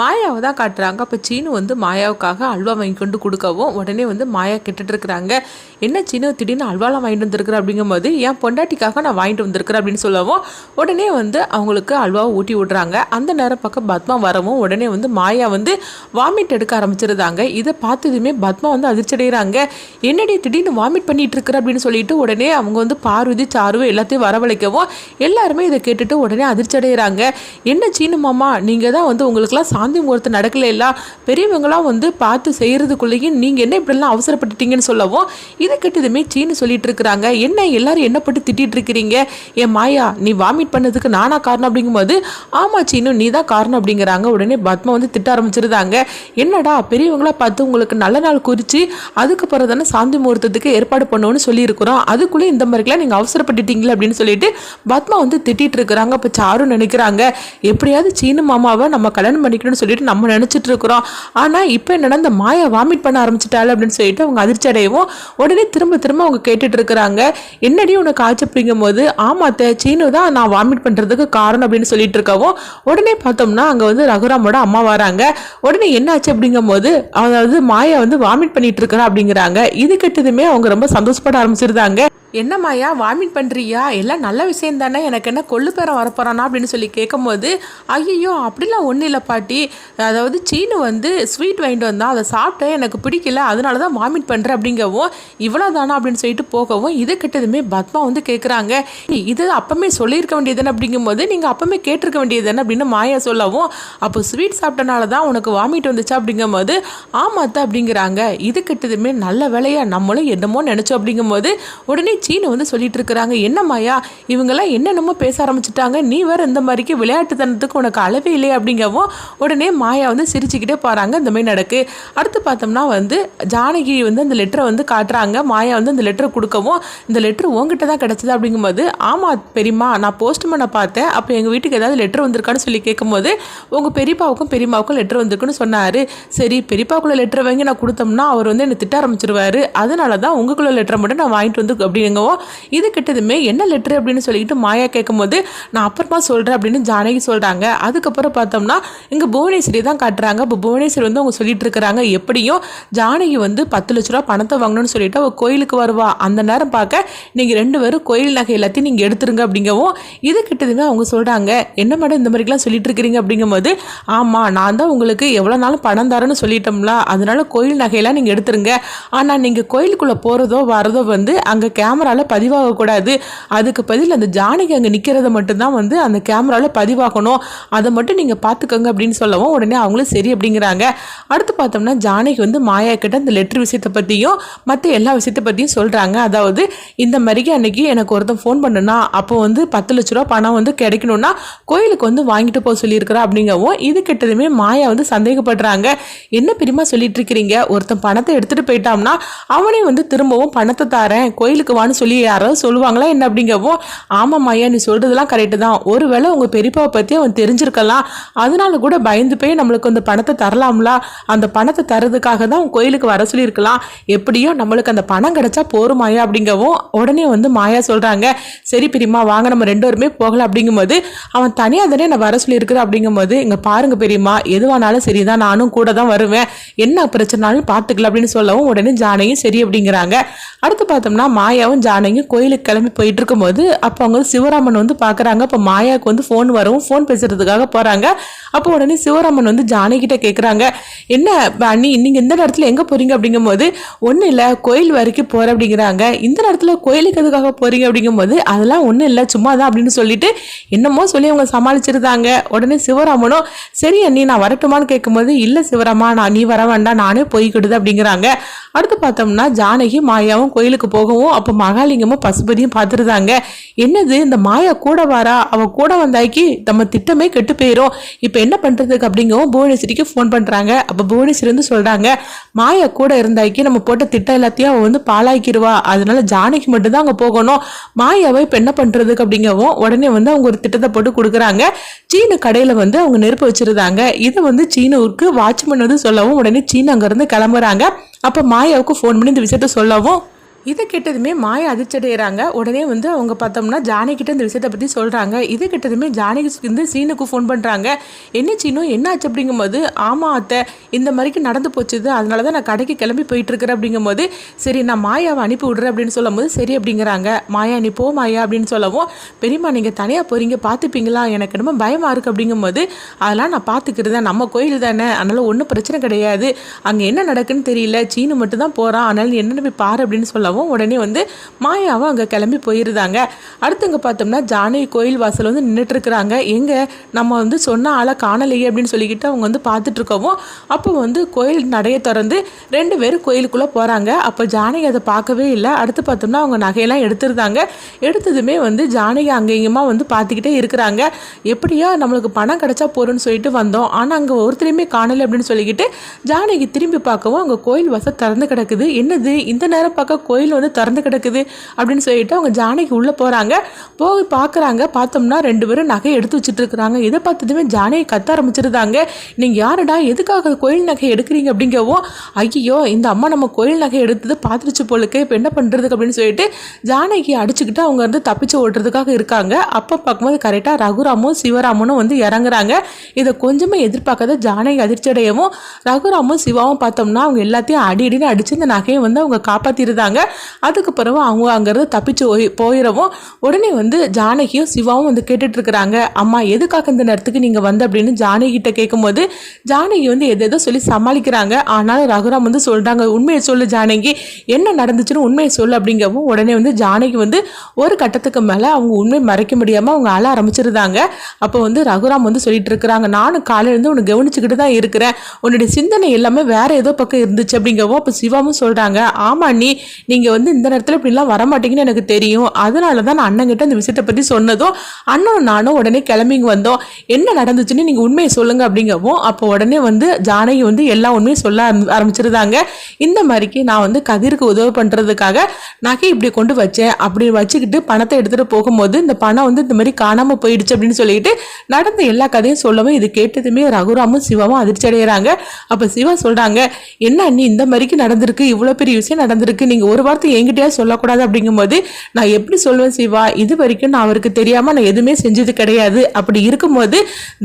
மாயாவை தான் காட்டுறாங்க. அப்போ சீனு வந்து மாயாவுக்காக அல்வா வாங்கி கொண்டு கொடுக்கவும் உடனே வந்து மாயா கேட்டுட்டு இருக்கிறாங்க. என்ன சீனு திடீர்னு அல்வாலாம் வாங்கிட்டு வந்திருக்கிற? அப்படிங்கும்போது என் பொண்டாட்டிக்காக நான் வாங்கிட்டு வந்திருக்கிறேன் அப்படின்னு சொல்லவும் உடனே வந்து அவங்களுக்கு அல்வாவை ஊட்டி விடுறாங்க. அந்த நேரம் பக்கம் பத்மா வரவும் உடனே வந்து மாயா வந்து வாமிட் எடுக்க ஆரம்பிச்சிருந்தாங்க. இதை பார்த்ததுமே பத்மா வந்து அதிர்ச்சடைகிறாங்க என்னடி திடீர்னு வாமிட் பண்ணிட்டு இருக்கிற? அப்படின்னு சொல்லிட்டு உடனே அவங்க வந்து பார்வதி சாரு எல்லாத்தையும் வரவழைக்கவும் எல்லாருமே இதை கேட்டுட்டு உடனே அதிர்ச்சி அடைகிறாங்க என்ன சீனு மாமா நீங்கள் தான் வந்து உங்களுக்குலாம் சாந்தி முகூர்த்தம் நடக்கல இல்ல பெரியவங்களாம் வந்து பார்த்து செய்கிறதுக்குள்ளேயும் நீங்கள் என்ன இப்படிலாம் அவசரப்பட்டுட்டீங்கன்னு சொல்லவும் இதை கெட்டதுமே சீனு சொல்லிட்டு இருக்கிறாங்க. என்ன எல்லாரும் என்ன பட்டு திட்டிட்டு இருக்கிறீங்க? ஏன் மாயா நீ வாமிட் பண்ணதுக்கு நானா காரணம் அப்படிங்கும்போது ஆமா சீனு நீ தான் காரணம் அப்படிங்கிறாங்க. உடனே பத்மா வந்து திட்ட ஆரம்பிச்சிருந்தாங்க. என்னடா பெரியவங்களா பார்த்து உங்களுக்கு நல்ல நாள் குறித்து அதுக்கப்புறம் தானே சாந்தி முகூர்த்தத்துக்கு ஏற்பாடு பண்ணோன்னு சொல்லியிருக்கிறோம். அதுக்குள்ளே இந்த மாதிரிலாம் நீங்கள் அவசரப்பட்டுட்டீங்களே அப்படின்னு சொல்லிட்டு பத்மா வந்து திட்டிட்டு இருக்கிறாங்க. அப்போ சாரும் நினைக்கிறாங்க. எப்படியாவது சீனு மாமாவை நம்ம கல்யாணம் பண்ணிக்கணும் பண்ணிக்கணும்னு சொல்லிட்டு நம்ம நினச்சிட்டு இருக்கிறோம். ஆனால் இப்போ என்னென்னா இந்த மாயா வாமிட் பண்ண ஆரம்பிச்சிட்டாள் அப்படின்னு சொல்லிட்டு அவங்க அதிர்ச்சி அடையவும் உடனே திரும்ப திரும்ப அவங்க கேட்டுட்டு இருக்கிறாங்க. என்னடி உனக்கு ஆச்சு அப்படிங்கும் போது ஆமாத்த சீனு தான் நான் வாமிட் பண்ணுறதுக்கு காரணம் அப்படின்னு சொல்லிட்டு இருக்கவும் உடனே பார்த்தோம்னா அங்கே வந்து ரகுராமோட அம்மா வராங்க. உடனே என்னாச்சு அப்படிங்கும் போது அதாவது மாயா வந்து வாமிட் பண்ணிட்டு இருக்கிறா அப்படிங்கிறாங்க. இது கெட்டதுமே அவங்க ரொம்ப சந்தோஷப்பட ஆரம்பிச்சிருந்தாங்க. என்னம்மாயா வாமிட் பண்ணுறியா எல்லாம் நல்ல விஷயம் தானே எனக்கு என்ன கொள்ளு பேரம் வரப்போறானா அப்படின்னு சொல்லி கேட்கும்போது ஐயோ அப்படிலாம் ஒன்றும் இல்லை பாட்டி. அதாவது சீனு வந்து ஸ்வீட் வாங்கிட்டு வந்தான் அதை சாப்பிட்டேன் எனக்கு பிடிக்கல அதனால தான் வாமிட் பண்ணுறேன் அப்படிங்கவும் இவ்வளோ தானா அப்படின்னு சொல்லிட்டு போகவும் இது கிட்டதுமே பத்மா வந்து கேட்குறாங்க இது அப்பமே சொல்லியிருக்க வேண்டியதுன்னு அப்படிங்கும்போது நீங்கள் அப்பமே கேட்டிருக்க வேண்டியதுன்னு அப்படின்னு மாயா சொல்லவும் அப்போ ஸ்வீட் சாப்பிட்டனால தான் உனக்கு வாமிட் வந்துச்சா அப்படிங்கும்போது ஆமாத்த அப்படிங்கிறாங்க. இது கிட்டதுமே நல்ல வேலையாக நம்மளும் என்னமோ நினச்சோம் அப்படிங்கும்போது உடனே சீனு வந்து சொல்லிட்டு இருக்கிறாங்க என்ன மாயா இவங்கெல்லாம் என்னென்னமோ பேச ஆரம்பிச்சிட்டாங்க. நீ வேற இந்த மாதிரிக்கு விளையாட்டுத்தனத்துக்கு உனக்கு அளவே இல்லை அப்படிங்கவும் உடனே மாயா வந்து சிரிச்சுக்கிட்டே போகிறாங்க இந்த மாதிரி நடக்கு. அடுத்து பார்த்தோம்னா வந்து ஜானகி வந்து அந்த லெட்டரை வந்து காட்டுறாங்க. மாயா வந்து அந்த லெட்டரை கொடுக்கவும் இந்த லெட்ரு உங்ககிட்ட தான் கிடச்சிது அப்படிங்கும்போது ஆமாம் பெரியம்மா நான் போஸ்ட்மேனை பார்த்தேன். அப்போ எங்கள் வீட்டுக்கு ஏதாவது லெட்டர் வந்திருக்கான்னு சொல்லி கேட்கும்போது உங்கள் பெரியப்பாவுக்கும் பெரியம்மாவுக்கும் லெட்டர் வந்திருக்குன்னு சொன்னார். சரி பெரியப்பாக்குள்ள லெட்டர் வாங்கி நான் கொடுத்தோம்னா அவர் வந்து என்னை திட்ட ஆரம்பிச்சிருவாரு. அதனால தான் உங்களுக்குள்ள லெட்டரை மட்டும் நான் வாங்கிட்டு வந்து அப்படிங்கவும் இது கிட்டதுமே என்ன லெட்டர் அப்படின்னு சொல்லிட்டு மாயா கேட்கும்போது நான் அப்புறமா சொல்கிறேன் அப்படின்னு ஜானகி சொல்கிறாங்க அதுக்கப்புறம் பார்த்தோம்னா இங்கே புவனேஸ்வரி தான் காட்டுறாங்க. இப்போ புவனேஸ்வரி வந்து அவங்க சொல்லிட்டு இருக்கிறாங்க எப்படியும் ஜானகி வந்து பத்து லட்ச ரூபா பணத்தை வாங்கணும்னு சொல்லிட்டு அவள் கோயிலுக்கு வருவா. அந்த நேரம் பார்க்க நீங்கள் ரெண்டு பேரும் கோயில் நகை எல்லாத்தையும் நீங்கள் எடுத்துருங்க அப்படிங்கவும் இது கிட்டதுமே அவங்க சொல்கிறாங்க என்ன மேடம் இந்த மாதிரிலாம் சொல்லிட்டு இருக்கிறீங்க? அப்படிங்கும்போது ஆமாம் நான் தான் உங்களுக்கு எவ்வளோ நாளும் பணம் தரேன்னு சொல்லிட்டோம்ல. அதனால கோயில் நகையெல்லாம் நீங்கள் எடுத்துருங்க. ஆனால் நீங்கள் கோயிலுக்குள்ளே போகிறதோ வரதோ வந்து அங்கே கேமராவில் பதிவாகக்கூடாது. அதுக்கு பதில் அந்த ஜானகி அங்கே நிற்கிறத மட்டும்தான் வந்து அந்த கேமராவில் பதிவாகணும். அதை மட்டும் நீங்கள் பார்த்துக்கோங்க அப்படின்னு சொல்லவும் உடனே அவங்களும் சரி அப்படிங்கிறாங்க. அடுத்து பார்த்தோம்னா ஜானகி வந்து மாயா கிட்ட அந்த லெட்ரு விஷயத்தை பற்றியும் மற்ற எல்லா விஷயத்தை பற்றியும் சொல்கிறாங்க அதாவது இந்த மாதிரிக்கு அன்னைக்கு எனக்கு ஒருத்தன் ஃபோன் பண்ணுனா அப்போ வந்து பத்து லட்ச ரூபா பணம் வந்து கிடைக்கணும்னா கோயிலுக்கு வந்து வாங்கிட்டு போக சொல்லியிருக்கிறா அப்படிங்கவும் இது கிட்டதுமே மாயா வந்து சந்தேகப்படுறாங்க. என்ன பெரியமா சொல்லிட்டு இருக்கிறீங்க? ஒருத்தன் பணத்தை எடுத்துகிட்டு போயிட்டோம்னா அவனே வந்து திரும்பவும் பணத்தை தாரேன் கோயிலுக்கு வான்னு சொல்லி யாராவது சொல்லுவாங்களா? என்ன அப்படிங்கவும் ஆமாம் ஐயா நீ சொல்கிறதுலாம் கரெக்டு தான். ஒருவேளை உங்கள் பெரியப்பாவை பற்றி அவன் தெரிஞ்சிருக்கலாம். அதனால கூட பயந்து போய் நம்மளுக்கு அந்த பணத்தை தரலாம்ல? அந்த பணத்தை தரதுக்காக தான் அவன் கோயிலுக்கு வர சொல்லியிருக்கலாம். எப்படியோ நம்மளுக்கு அந்த பணம் கிடைச்சா போரும் மாயா அப்படிங்கவும் உடனே வந்து மாயா சொல்கிறாங்க சரி பெரியம்மா வாங்க நம்ம ரெண்டு பேருமே போகலாம். அப்படிங்கும்போது அவன் தனியாக தானே நான் வர சொல்லியிருக்கிற அப்படிங்கும்போது இங்கே பாருங்க பெரியம்மா எதுவானாலும் சரி தான். நானும் கூட தான் வருவேன். என்ன பிரச்சனைனாலும் பார்த்துக்கலாம். அப்படின்னு சொல்லவும் உடனே ஜானையும் சரி அப்படிங்கிறாங்க. அடுத்து பார்த்தோம்னா மாயாவும் ஜானகியும் கோயிலுக்கு கிளம்பி போயிட்டு இருக்கும்போது அப்போ அவங்க சிவராமன் வந்து பார்க்குறாங்க. அப்போ மாயாவுக்கு வந்து ஃபோன் வரவும் ஃபோன் பேசுறதுக்காக போகிறாங்க அப்போ உடனே சிவராமன் வந்து ஜானகிட்ட கேட்குறாங்க என்ன அண்ணி நீங்கள் இந்த நேரத்தில் எங்கே போகிறீங்க அப்படிங்கும்போது ஒன்றும் இல்லை. கோயில் வரைக்கும் போகிற அப்படிங்கிறாங்க. இந்த நேரத்தில் கோயிலுக்கு எதுக்காக போகிறீங்க அப்படிங்கும்போது அதெல்லாம் ஒன்றும் இல்லை. சும்மா தான் அப்படின்னு சொல்லிட்டு என்னமோ சொல்லி அவங்க சமாளிச்சிருந்தாங்க. உடனே சிவராமனும் சரி அண்ணி நான் வரட்டுமான்னு கேட்கும்போது இல்லை சிவராமா நான் நீ வர வேண்டாம். நானே போய்க்கிடுது அப்படிங்கிறாங்க. அடுத்து பார்த்தோம்னா ஜானகி மாயாவும் கோயிலுக்கு போகவும் அப்போ மகாலிங்கமும் பசுபதியும் பார்த்துருந்தாங்க. என்னது இந்த மாயா கூட வாரா? அவ கூட வந்தாக்கி நம்ம திட்டமே கெட்டு போயிடும் இப்போ என்ன பண்ணுறதுக்கு அப்படிங்கவும் புவனேஸ்வரிக்கு ஃபோன் பண்ணுறாங்க அப்போ புவனேஸ்வரி வந்து சொல்கிறாங்க மாயா கூட இருந்தாக்கி நம்ம போட்ட திட்டம் எல்லாத்தையும் அவள் வந்து பாலாக்கிடுவா அதனால ஜானகி மட்டும்தான் அங்கே போகணும். மாயாவை இப்போ என்ன பண்ணுறதுக்கு அப்படிங்கவும் உடனே வந்து அவங்க ஒரு திட்டத்தை போட்டு கொடுக்குறாங்க. சீன கடையில் வந்து அவங்க நெருப்பு வச்சுருந்தாங்க. இதை வந்து சீனவுக்கு வாட்ச்மேன் வந்து சொல்லவும் உடனே சீன அங்கேருந்து கிளம்புறாங்க. அப்போ மாயாவுக்கு ஃபோன் பண்ணி இந்த விஷயத்த சொல்லவும் இதை கேட்டதுமே மாயா அதிர்ச்சி அடைகிறாங்க உடனே வந்து அவங்க பார்த்தோம்னா ஜானகிட்ட இந்த விஷயத்தை பற்றி சொல்கிறாங்க இதை கேட்டதுமே ஜானகி வந்து சீனுக்கு ஃபோன் பண்ணுறாங்க என்ன சீனும் என்னாச்சு அப்படிங்கும்போது ஆமாம் அத்தை இந்த மாதிரிக்கு நடந்து போச்சுது. அதனால தான் நான் கடைக்கு கிளம்பி போயிட்டுருக்கிறேன் அப்படிங்கும்போது சரி நான் மாயாவை அனுப்பி விடுறேன் அப்படின்னு சொல்லும்போது சரி அப்படிங்கிறாங்க. மாயா நீ போ மாயா அப்படின்னு சொல்லவும் பெரியம்மா நீங்கள் தனியாக போகிறீங்க பார்த்துப்பீங்களா? எனக்கு என்னமோ பயமாக இருக்குது அப்படிங்கும்போது அதெல்லாம் நான் பார்த்துக்கிறதேன் நம்ம கோயில் தானே அதனால் ஒன்றும் பிரச்சனை கிடையாது. அங்கே என்ன நடக்குன்னு தெரியல. சீனு மட்டும் தான் போகிறான் அதனால் என்னென்ன போய் பாரு அப்படின்னு சொல்லவும் உடனே வந்து மாயாவும் அங்கே கிளம்பி போயிருந்தாங்க. அடுத்து பார்த்தோம்னா ஜானகி கோயில் வாசல் வந்து நின்றுட்டு இருக்கிறாங்க எங்கே நம்ம வந்து சொன்ன ஆளை காணலையே அப்படின்னு சொல்லிக்கிட்டு அவங்க வந்து பார்த்துட்டு இருக்கவும் அப்போ வந்து கோயில் நடைய திறந்து ரெண்டு பேரும் கோயிலுக்குள்ளே போகிறாங்க அப்போ ஜானகி அதை பார்க்கவே இல்லை. அடுத்து பார்த்தோம்னா அவங்க நகையெல்லாம் எடுத்திருந்தாங்க. எடுத்ததுமே வந்து ஜானகி அங்கேயுமா வந்து பார்த்துக்கிட்டே இருக்கிறாங்க. எப்படியா நம்மளுக்கு பணம் கிடைச்சா போகிறோன்னு சொல்லிட்டு வந்தோம். ஆனால் அங்கே ஒருத்தரையுமே காணலை அப்படின்னு சொல்லிக்கிட்டு ஜானகி திரும்பி பார்க்கவும் அங்கே கோயில் வாசல் திறந்து கிடக்குது. என்னது? இந்த நேரம் பார்க்க கோயில் வந்து திறந்து கிடக்குது அப்படின்னு சொல்லிட்டு அவங்க ஜானகி உள்ளே போகிறாங்க போய் பார்க்குறாங்க பார்த்தோம்னா ரெண்டு பேரும் நகை எடுத்து வச்சுட்டு இருக்கிறாங்க இதை பார்த்ததுமே ஜானகி கத்த ஆரம்பிச்சிருந்தாங்க நீங்கள் யாருடா? எதுக்காக கோயில் நகை எடுக்கிறீங்க அப்படிங்கவும் ஐயோ இந்த அம்மா நம்ம கோயில் நகை எடுத்தது பார்த்துருச்சு போலுக்கு இப்போ என்ன பண்ணுறதுக்கு அப்படின்னு சொல்லிட்டு ஜானகி அடிச்சுக்கிட்டு அவங்க வந்து தப்பிச்சு ஓட்டுறதுக்காக இருக்காங்க. அப்போ பார்க்கும்போது கரெக்டாக ரகுராமும் சிவராமனும் வந்து இறங்குறாங்க. இதை கொஞ்சமே எதிர்பார்க்காத ஜானகி அதிர்ச்சி அடையவும் ரகுராமும் சிவாவும் பார்த்தோம்னா அவங்க எல்லாத்தையும் அடி அடின்னு அடிச்சு இந்த நகையை வந்து அவங்க காப்பாற்றிருந்தாங்க அதுக்கு பிறகு அவங்க அங்கேருந்து தப்பிச்சு போய் போயிடவும் உடனே வந்து ஜானகியும் சிவாவும் வந்து கேட்டுட்டு இருக்கிறாங்க அம்மா எதுக்காக இந்த நேரத்துக்கு நீங்கள் வந்து? அப்படின்னு ஜானகி கிட்ட கேட்கும்போது ஜானகி வந்து எது எதோ சொல்லி சமாளிக்கிறாங்க. ஆனாலும் ரகுராம் வந்து சொல்கிறாங்க உண்மையை சொல்லு ஜானகி. என்ன நடந்துச்சுன்னு உண்மையை சொல்லு அப்படிங்கவும் உடனே வந்து ஜானகி வந்து ஒரு கட்டத்துக்கு மேலே அவங்க உண்மை மறைக்க முடியாமல் அவங்க அழ ஆரம்பிச்சிருந்தாங்க. அப்போ வந்து ரகுராம் வந்து சொல்லிட்டு இருக்கிறாங்க நானும் காலையிலேருந்து உன்னை கவனிச்சுக்கிட்டு தான் இருக்கிறேன். உன்னுடைய சிந்தனை எல்லாமே வேற ஏதோ பக்கம் இருந்துச்சு அப்படிங்கவும் அப்போ சிவாவும் சொல்கிறாங்க ஆமா நீ நீங்கள் வந்து இந்த நேரத்தில் இப்படிலாம் வரமாட்டீங்கன்னு எனக்கு தெரியும். அதனால தான் நான் அண்ணங்கிட்ட அந்த விஷயத்தை பற்றி சொன்னதும் அண்ணனும் நானும் உடனே கிளம்பிங்க வந்தோம். என்ன நடந்துச்சுன்னு நீங்கள் உண்மையை சொல்லுங்கள் அப்படிங்கவும் அப்போ உடனே வந்து ஜானகி வந்து எல்லா உண்மையும் சொல்ல ஆரம்பிச்சிருந்தாங்க. இந்த மாதிரிக்கு நான் வந்து கதிருக்கு உதவி பண்ணுறதுக்காக நகை இப்படி கொண்டு வச்சேன். அப்படி வச்சுக்கிட்டு பணத்தை எடுத்துகிட்டு போகும்போது இந்த பணம் வந்து இந்த மாதிரி காணாமல் போயிடுச்சு அப்படின்னு சொல்லிட்டு நடந்த எல்லா கதையும் சொல்லவும் இது கேட்டதுமே ரகுராமும் சிவாவும் அதிர்ச்சி அடைகிறாங்க அப்போ சிவா சொல்கிறாங்க என்ன அண்ணி இந்த மாதிரிக்கு நடந்திருக்கு. இவ்வளோ பெரிய விஷயம் நடந்திருக்கு. நீங்கள் ஒரு வார்த்தை என்கிட்டயா சொல்லக்கூடாது அப்படிங்கும்போது நான் எப்படி சொல்லுவேன் சிவா? இது வரைக்கும் நான் அவருக்கு தெரியாமல் நான் எதுவுமே செஞ்சது கிடையாது. அப்படி இருக்கும்போது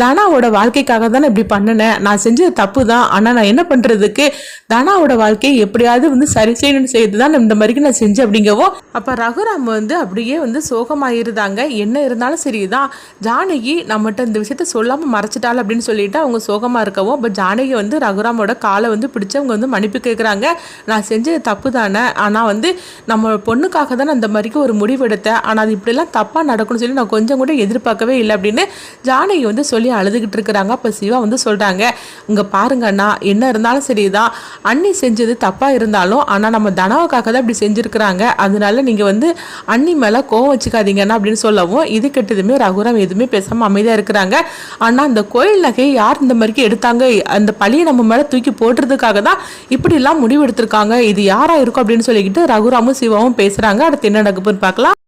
தனாவோட வாழ்க்கைக்காக தான் இப்படி பண்ணினேன். நான் செஞ்சது தப்பு தான் ஆனால் நான் என்ன பண்ணுறதுக்கு தனாவோட வாழ்க்கையை எப்படியாவது வந்து சரி செய்யணும்னு செய்து தான் இந்த மாதிரிக்கு நான் செஞ்சேன் அப்படிங்கவோ அப்போ ரகுராம் வந்து அப்படியே வந்து சோகமாயிருந்தாங்க. என்ன இருந்தாலும் சரிதான். ஜானகி நம்மகிட்ட இந்த விஷயத்த சொல்லாமல் மறைச்சிட்டாள் அப்படின்னு சொல்லிட்டு அவங்க சோகமாக இருக்கவும் அப்போ ஜானகி வந்து ரகுராமோட காலை வந்து பிடிச்சவங்க வந்து மன்னிப்பு கேட்குறாங்க நான் செஞ்சது தப்பு தானே ஆனால் வந்து நம்ம பொண்ணுக்காக தான் அந்த மாதிரிக்கு ஒரு முடிவு எடுத்தேன். ஆனால் அது இப்படிலாம் தப்பாக நடக்கும்னு சொல்லி நான் கொஞ்சம் கூட எதிர்பார்க்கவே இல்லை அப்படின்னு ஜானகி வந்து சொல்லி அழுதுகிட்டு இருக்கிறாங்க. அப்போ சிவா வந்து சொல்கிறாங்க இங்கே பாருங்கண்ணா என்ன இருந்தாலும் சரி தான் அண்ணி செஞ்சது தப்பாக இருந்தாலும் ஆனால் நம்ம தனாவுக்காக தான் இப்படி செஞ்சுருக்கிறாங்க. அதனால நீங்கள் வந்து அண்ணி மேலே கோவம் வச்சுக்காதீங்கண்ணா அப்படின்னு சொல்லவும் இது கெட்டதுமே ரகுராம் எதுவுமே பேசாமல் அமைதியாக இருக்கிறாங்க. ஆனால் அந்த கோயில் நகையை யார் இந்த மாதிரிக்கு எடுத்தாங்க? அந்த பழியை நம்ம மேலே தூக்கி போட்டுறதுக்காக தான் இப்படிலாம் முடிவு எடுத்திருக்காங்க. இது யாராக இருக்கும் அப்படின்னு சொல்லிக்கிட்டு ரகுராமும் சிவாவும் பேசுகிறாங்க அடுத்து என்ன நடக்குதுன்னு பார்க்கலாம்.